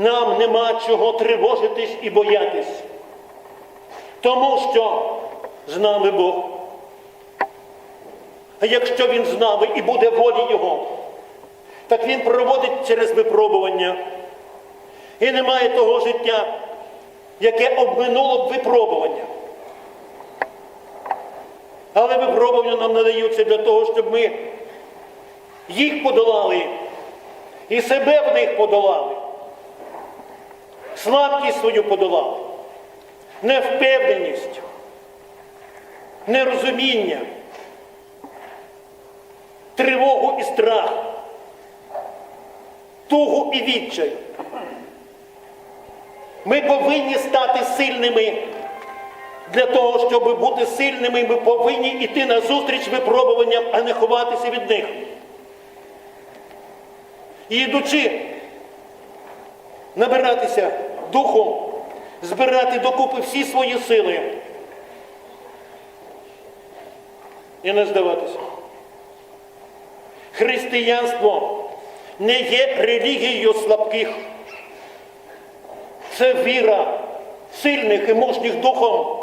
нам нема чого тривожитись і боятись, тому що з нами Бог. А якщо він з нами і буде волі Його, так він проводить через випробування. І немає того життя, яке обминуло б випробування. Але випробування нам надаються для того, щоб ми їх подолали і себе в них подолали, слабкість свою подолали, невпевненість, нерозуміння, тривогу і страх, тугу і відчай. Ми повинні стати сильними. Для того, щоб бути сильними, ми повинні йти на зустріч випробуванням, а не ховатися від них. І йдучи, набиратися духом, збирати докупи всі свої сили і не здаватися. Християнство не є релігією слабких. Це віра сильних і мужніх духом